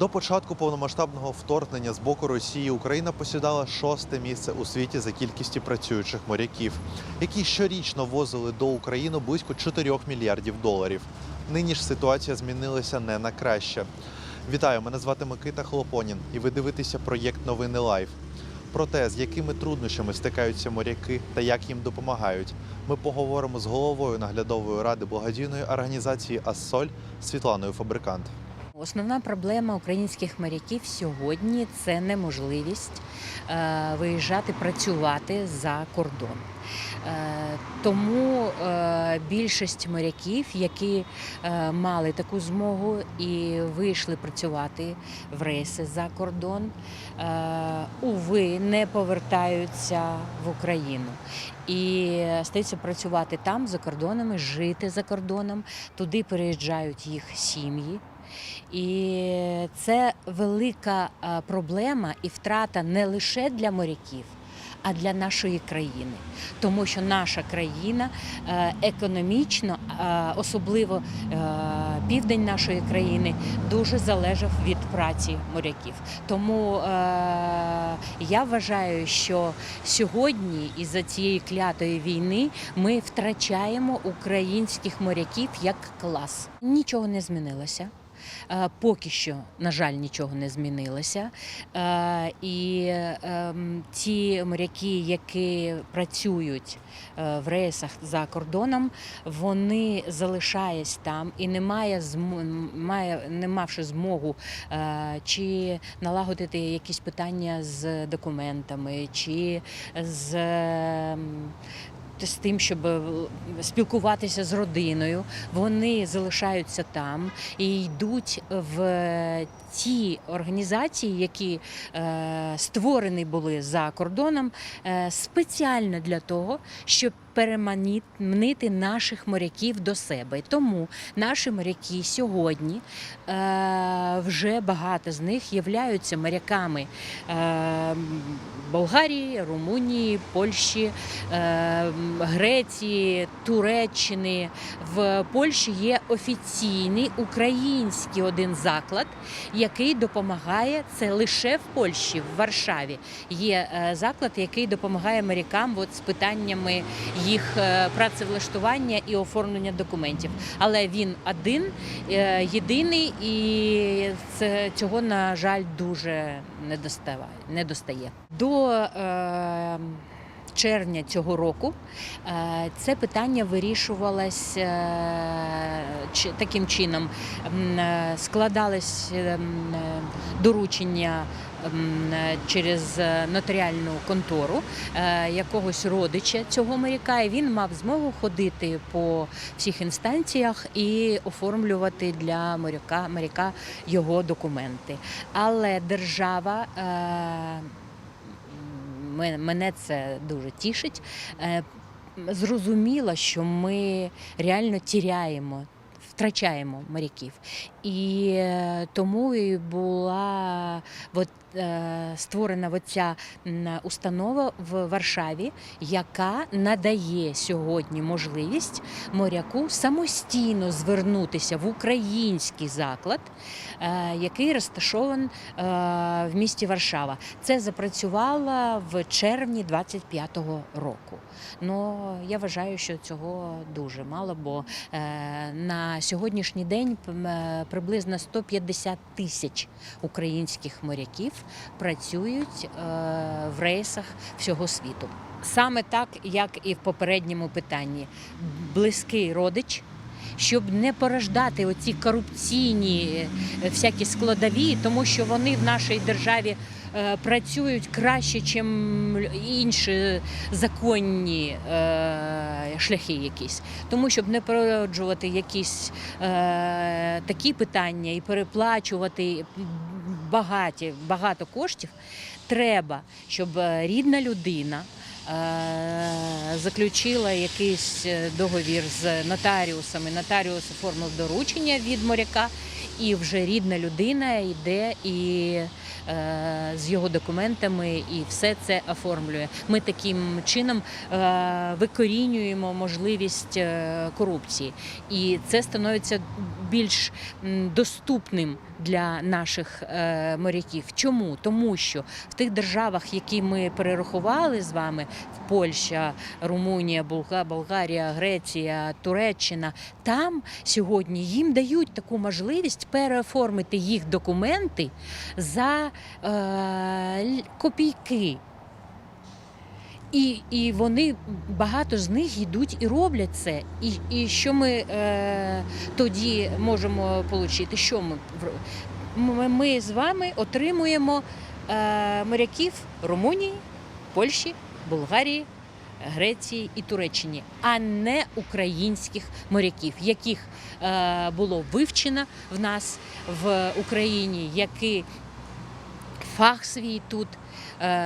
До початку повномасштабного вторгнення з боку Росії Україна посідала шосте місце у світі за кількістю працюючих моряків, які щорічно возили до України близько 4 мільярдів доларів. Нині ж ситуація змінилася не на краще. Вітаю, мене звати Микита Хлопонін, і ви дивитеся проєкт Новини Лайв. Про те, з якими труднощами стикаються моряки та як їм допомагають, ми поговоримо з головою наглядової ради благодійної організації Ассоль Світланою Фабрикант. Основна проблема українських моряків сьогодні це неможливість е, виїжджати працювати за кордон. Е, Тому е, більшість моряків, які мали таку змогу і вийшли працювати в рейси за кордон, уви не повертаються в Україну і стаються працювати там за кордонами, жити за кордоном. Туди переїжджають їх сім'ї. І це велика е, проблема і втрата не лише для моряків, а для нашої країни, тому що наша країна е, економічно, е, особливо південь нашої країни, дуже залежав від праці моряків. Тому я вважаю, що сьогодні, із-за цієї клятої війни, ми втрачаємо українських моряків як клас. Нічого не змінилося. Е, Поки що, на жаль, нічого не змінилося. Е, І ем, ті моряки, які працюють е, в рейсах за кордоном, вони залишаясь там і не мавши змогу чи налагодити якісь питання з документами, чи з. З тим, щоб е, спілкуватися з родиною, вони залишаються там і йдуть в ті організації, які е, створені були за кордоном, е, спеціально для того, щоб переманити наших моряків до себе. Тому наші моряки сьогодні е, вже багато з них являються моряками е, Болгарії, Румунії, Польщі, е, Греції, Туреччини. В Польщі є офіційний український один заклад, який допомагає це лише в Польщі, в Варшаві. Є заклад, який допомагає морякам от, з питаннями їх е, працевлаштування і оформлення документів. Але він один, е, єдиний, і це, цього, на жаль, дуже не достає. До е, червня цього року е, це питання вирішувалось таким чином. Складались е, е, доручення через е, нотаріальну контору е, якогось родича цього моряка, і він мав змогу ходити по всіх інстанціях і оформлювати для моряка, моряка його документи. Але держава. е, Мене- це дуже тішить. Зрозуміла, що ми реально тіряємо, втрачаємо моряків. І е, тому і була от, е, створена оця м, установа в Варшаві, яка надає сьогодні можливість моряку самостійно звернутися в український заклад, е, який розташований в місті Варшава. Це запрацювало в червні 25-го року. Ну я вважаю, що цього дуже мало, бо на сьогоднішній день е, приблизно 150 тисяч українських моряків працюють е, в рейсах всього світу. Саме так, як і в попередньому питанні, близький родич. Щоб не порождати оці корупційні е, всякі складові, тому що вони в нашій державі працюють краще, ніж інші законні е, шляхи якісь. Тому щоб не породжувати якісь е, такі питання і переплачувати багаті, багато коштів, треба, щоб е, рідна людина. е, Заключила якийсь е, договір з нотаріусами. Нотаріус оформив доручення від моряка, і вже рідна людина йде і е, з його документами і все це оформлює. Ми таким чином е, викорінюємо можливість е, корупції, і це становиться більш доступним для наших е, моряків. Чому? Тому що в тих державах, які ми перерахували з вами, Польща, Румунія, Болга- Болгарія, Греція, Туреччина, там сьогодні їм дають таку можливість переоформити їх документи за е, копійки. І, і вони багато з них йдуть і роблять це. І, і що ми е, тоді можемо отримати? Що ми, ми, ми з вами отримуємо е, моряків Румунії, Польщі, Болгарії, Греції і Туреччині, а не українських моряків, яких е, було вивчено в нас в Україні, які фах свій тут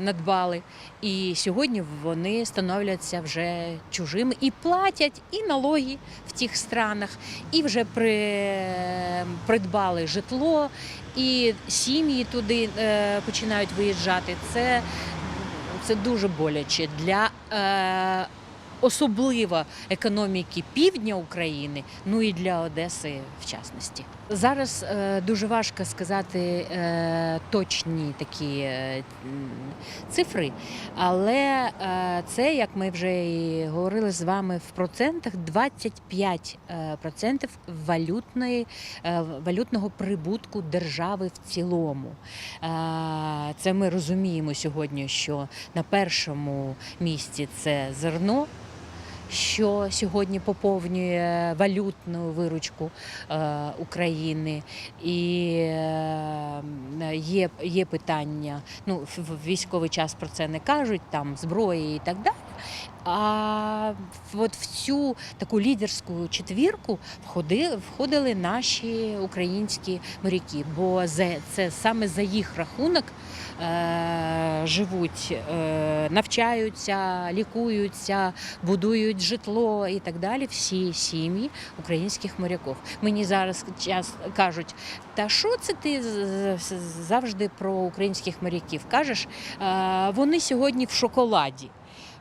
надбали. І сьогодні вони становляться вже чужими і платять і налоги в тих странах, і вже при, придбали житло, і сім'ї туди е, починають виїжджати. Це, це дуже боляче для. Е, Особливо економіки півдня України, ну і для Одеси в частності. Зараз е, дуже важко сказати е, точні такі е, цифри, але це, як ми вже і говорили з вами в процентах, 25% е, валютної, валютного прибутку держави в цілому. Це ми розуміємо сьогодні, що на першому місці це зерно. Що сьогодні поповнює валютну виручку е, України, і е, є, є питання. Ну, в в військовий час про це не кажуть, там зброї і так далі. А от в цю таку лідерську четвірку входили, наші українські моряки, бо це саме за їх рахунок е, живуть, е, навчаються, лікуються, будують житло і так далі. Всі сім'ї українських моряків. Мені зараз час кажуть, та що це ти завжди про українських моряків кажеш? Е, вони сьогодні в шоколаді.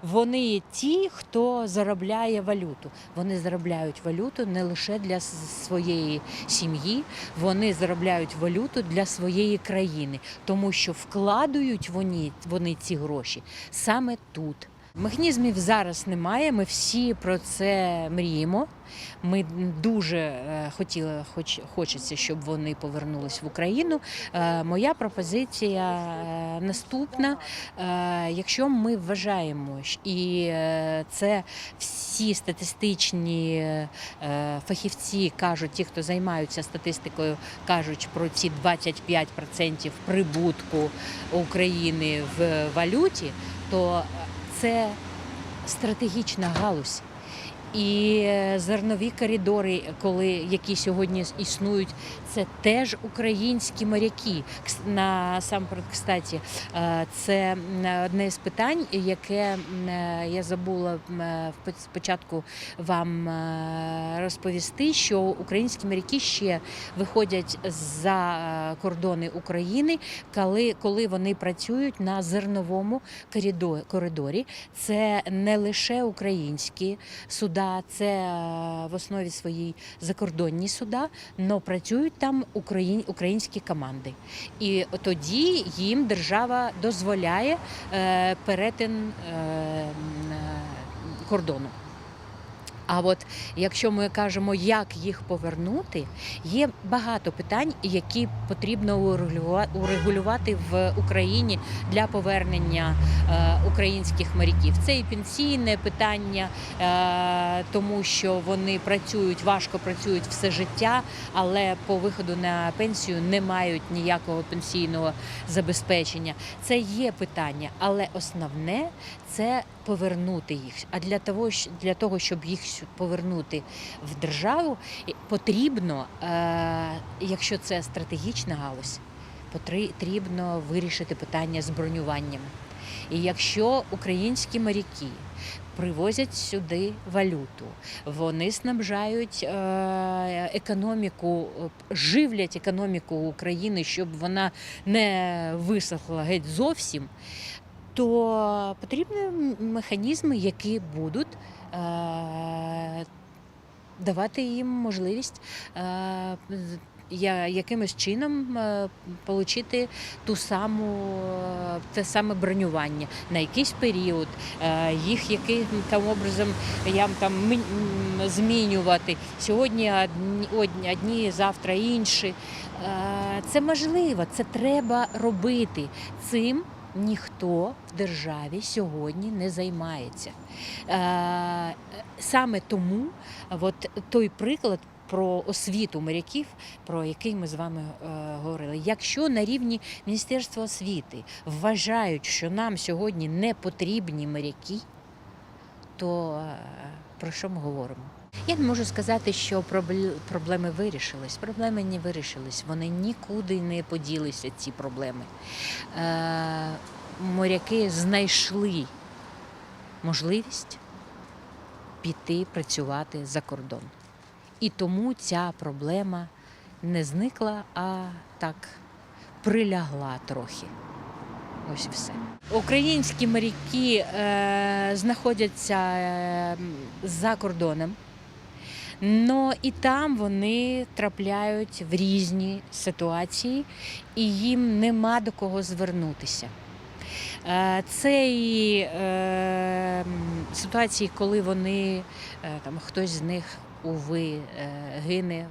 Вони ті, хто заробляє валюту. Вони заробляють валюту не лише для своєї сім'ї, вони заробляють валюту для своєї країни, тому що вкладують вони, вони ці гроші саме тут. Механізмів зараз немає. Ми всі про це мріємо. Ми дуже е, хотіли, хоч хочеться, щоб вони повернулись в Україну. Е, Моя пропозиція е, наступна. Якщо ми вважаємо, і це всі статистичні фахівці кажуть, ті, хто займаються статистикою, кажуть про ці 25% прибутку України в валюті, то це стратегічна галузь. І е, зернові коридори, коли які сьогодні існують, це теж українські моряки. Насамперед, кстаті, е, це одне з питань, яке е, я забула спочатку вам розповісти, що українські моряки ще виходять за кордони України, коли, коли вони працюють на зерновому коридо- коридорі. Це не лише українські суда, це е, в основі своїй закордонні суда, але працюють там україн- українські команди. І тоді їм держава дозволяє е, перетин е, кордону. А от якщо ми кажемо, як їх повернути, є багато питань, які потрібно урегулюва- урегулювати в Україні для повернення е, українських моряків. Це і пенсійне питання, е, тому що вони працюють важко працюють все життя, але по виходу на пенсію не мають ніякого пенсійного забезпечення. Це є питання, але основне це повернути їх. А для того, для того, щоб їх повернути в державу, потрібно, е, якщо це стратегічна галузь, потрібно вирішити питання з бронюванням. І якщо українські моряки привозять сюди валюту, вони снабжають е, економіку, живлять економіку України, щоб вона не висохла геть зовсім, то потрібні механізми, які будуть е, давати їм можливість е, я, якимось чином е, отримати ту саму те саме бронювання на якийсь період, їх яким там образом я там змінювати. Сьогодні одні, одні, завтра інші. Це можливо, це треба робити. Цим ніхто в державі сьогодні не займається. Е, Саме тому от той приклад. Про освіту моряків, про який ми з вами е, говорили. Якщо на рівні Міністерства освіти вважають, що нам сьогодні не потрібні моряки, то е, про що ми говоримо? Я не можу сказати, що проблеми вирішились. Проблеми не вирішились. Вони нікуди не поділися, ці проблеми. Е, моряки знайшли можливість піти працювати за кордон. І тому ця проблема не зникла, а так прилягла трохи. Ось і все. Українські моряки е, знаходяться е, за кордоном. Но і там вони трапляють в різні ситуації, і їм нема до кого звернутися. Е, Це і е, ситуації, коли вони е, там хтось з них уви е, гине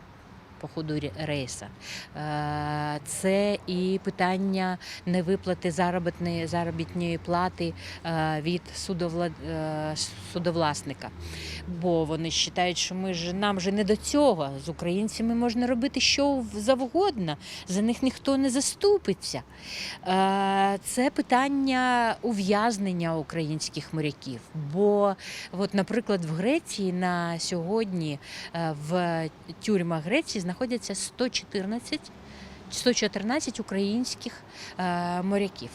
по ходу рейса. Е, Це і питання невиплати заробітної заробітної плати е, від судовла, е, судовласника. Бо вони вважають, що ми ж нам же не до цього. З українцями можна робити що завгодно, за них ніхто не заступиться. Це питання ув'язнення українських моряків. Бо, от, наприклад, в Греції на сьогодні в тюрмах Греції знаходяться 114 114 українських е, моряків.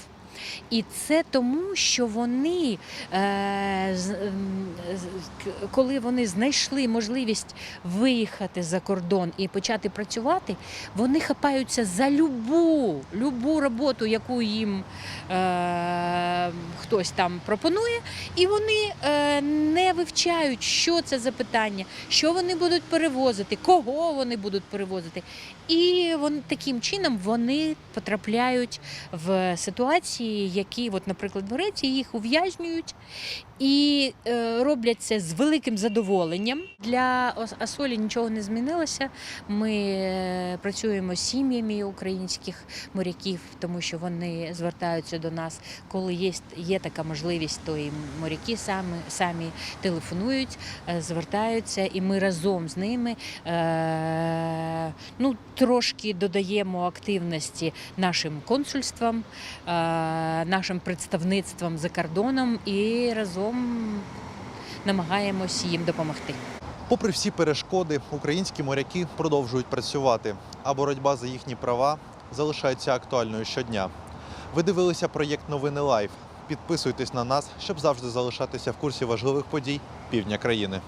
І це тому, що вони, е, з- м, з- к- коли вони знайшли можливість виїхати за кордон і почати працювати, вони хапаються за любу, любу роботу, яку їм е, хтось там пропонує, і вони е, не вивчають, що це за питання, що вони будуть перевозити, кого вони будуть перевозити. І вони таким чином вони потрапляють в ситуації, які, от, наприклад, в Греції їх ув'язнюють і е, роблять це з великим задоволенням. Для Асолі нічого не змінилося. Ми е, працюємо з сім'ями українських моряків, тому що вони звертаються до нас, коли є, є така можливість, то і моряки самі, самі телефонують, е, звертаються, і ми разом з ними е, ну, трошки додаємо активності нашим консульствам, е, нашим представництвам за кордоном і разом намагаємось їм допомогти. Попри всі перешкоди, українські моряки продовжують працювати, а боротьба за їхні права залишається актуальною щодня. Ви дивилися проєкт Новини Лайф. Підписуйтесь на нас, щоб завжди залишатися в курсі важливих подій півдня країни.